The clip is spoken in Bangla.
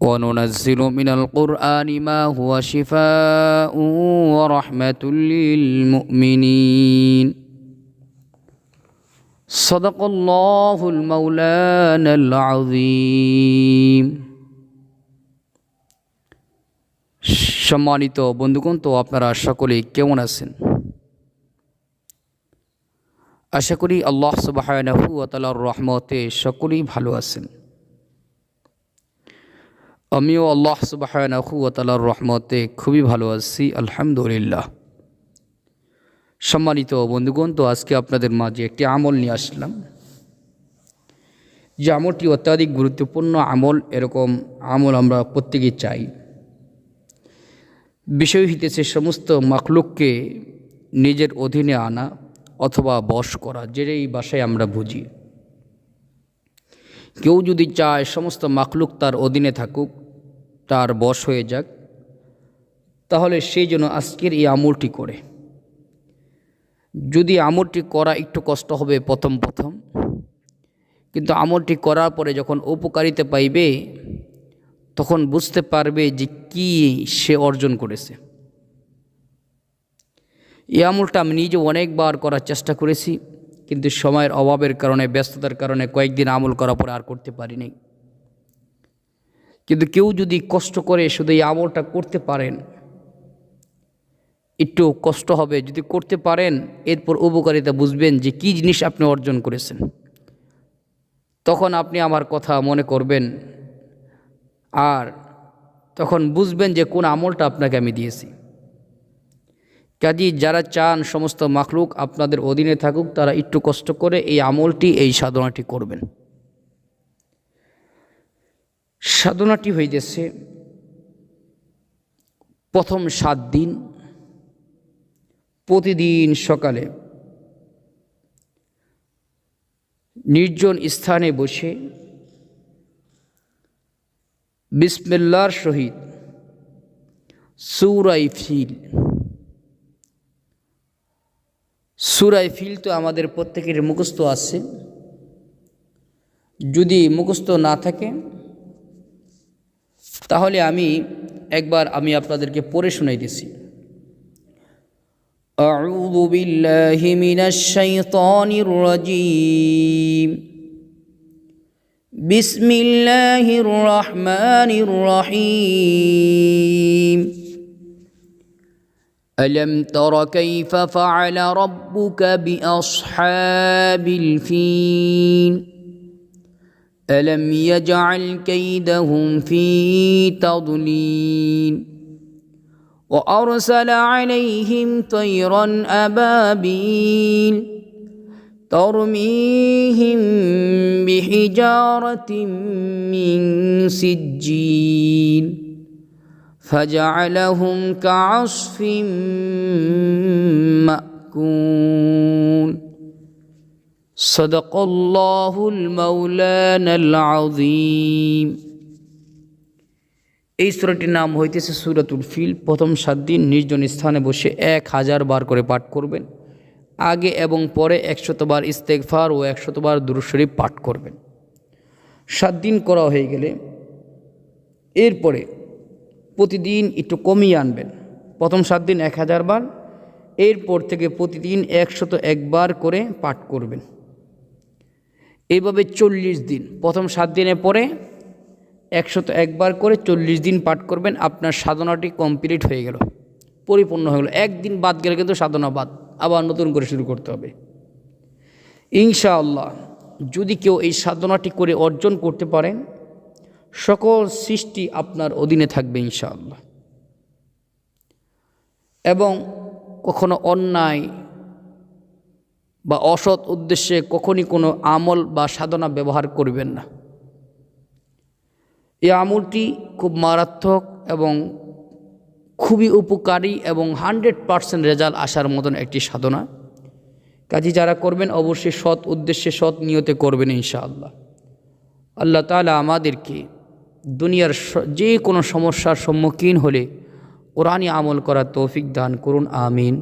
وننزل من القرآن ما هو شفاء ورحمة للمؤمنين صدق الله المولانا العظيم সম্মানিত বন্ধুগণ তো আপনারা সকলেই কেমন আছেন আশা করি আল্লাহ সুবাহ রহমতে সকলেই ভালো আছেন আমিও আল্লাহ সুবাহর রহমতে খুবই ভালো আছি, আলহামদুলিল্লাহ। সম্মানিত বন্ধুগণ, তো আজকে আপনাদের মাঝে একটি আমল নিয়ে আসলাম। যে আমলটি অত্যাধিক গুরুত্বপূর্ণ আমল, এরকম আমল আমরা প্রত্যেকেই চাই। বিষয় হইতেছে সমস্ত মাকলুককে নিজের অধীনে আনা অথবা বশ করা, যেটাই ভাষায় আমরা বুঝি। কেউ যদি চায় সমস্ত মাকলুক তার অধীনে থাকুক তার বশ হয়ে যাক। তাহলে সেই জন্য আজকের এই আমলটি করে। যদি আমলটি করা একটু কষ্ট হবে প্রথম প্রথম, কিন্তু আমলটি করার পরে যখন উপকারিতা পাইবে, তখন বুঝতে পারবে যে কি সে অর্জন করেছে। এই আমলটা আমি নিজে অনেকবার করার চেষ্টা করেছি, কিন্তু সময়ের অভাবের কারণে, ব্যস্ততার কারণে কয়েকদিন আমল করার পরে আর করতে পারিনি। কিন্তু কেউ যদি কষ্ট করে শুধু এই আমলটা করতে পারেন, একটু কষ্ট হবে। যদি করতে পারেন, এরপর উপকারিতা বুঝবেন যে কি জিনিস আপনি অর্জন করেছেন। তখন আপনি আমার কথা মনে করবেন। আর তখন বুঝবেন যে কোন আমলটা আপনাকে আমি দিয়েছি। কাজী যারা চান সমস্ত মাখলুক আপনাদের অধীনে থাকুক, তারা একটু কষ্ট করে এই আমলটি, এই সাধনাটি করবেন। সাধনাটি হইতেছে প্রথম সাত দিন। প্রতিদিন সকালে নির্জন স্থানে বসে বিসমিল্লার সহিত সৌরাই ফিল সুরাই ফিল তো আমাদের প্রত্যেকের মুখস্থ আছে। যদি মুখস্থ না থাকে তাহলে আমি একবার আমি আপনাদেরকে পড়ে শুনাইতেছি أعوذ بالله من الشيطان الرجيم بسم الله الرحمن الرحيم ألم تر كيف فعل ربك بأصحاب الفيل ألم يجعل كيدهم في تضليل وأرسل عليهم طيرا أبابيل ترميهم بحجارة من سجيل فجعلهم كعصف مأكول صدق الله المولانا العظيم এই সুরাটির নাম হইতেছে সুরাতুল ফিল প্রথম সাত দিন নির্জন স্থানে বসে এক হাজার বার করে পাঠ করবেন আগে এবং পরে একশতবার ইস্তেকফার ও একশতবার দুরুশরীফ পাঠ করবেন সাত দিন করা হয়ে গেলে এরপরে প্রতিদিন একটু কমিয়ে আনবেন প্রথম সাত দিন এক হাজার বার এরপর থেকে প্রতিদিন একশত একবার করে পাঠ করবেন এইভাবে চল্লিশ দিন, প্রথম সাত দিনের পরে একশত একবার করে চল্লিশ দিন পাঠ করবেন, আপনার সাধনাটি কমপ্লিট হয়ে গেল, পরিপূর্ণ হয়ে গেল। একদিন বাদ গেলে কিন্তু সাধনা বাদ, আবার নতুন করে শুরু করতে হবে। ইনশাআল্লাহ, যদি কেউ এই সাধনাটি করে অর্জন করতে পারেন সকল সৃষ্টি আপনার অধীনে থাকবে ইনশাআল্লাহ। এবং কখনো অন্যায় বা অসৎ উদ্দেশ্যে কখনই কোনো আমল বা সাধনা ব্যবহার করবেন না। এই আমলটি খুব মারাত্মক এবং খুবই উপকারী এবং হান্ড্রেড পারসেন্ট রেজাল্ট আসার মতন একটি সাধনা। কাজে যারা করবেন অবশ্যই সৎ উদ্দেশ্যে, সৎ নিয়তে করবেন ইনশাআল্লাহ। আল্লাহ তালা আমাদেরকে দুনিয়ার যে কোনো সমস্যার সম্মুখীন হলে কোরআনই আমল করার তৌফিক দান করুন, আমিন।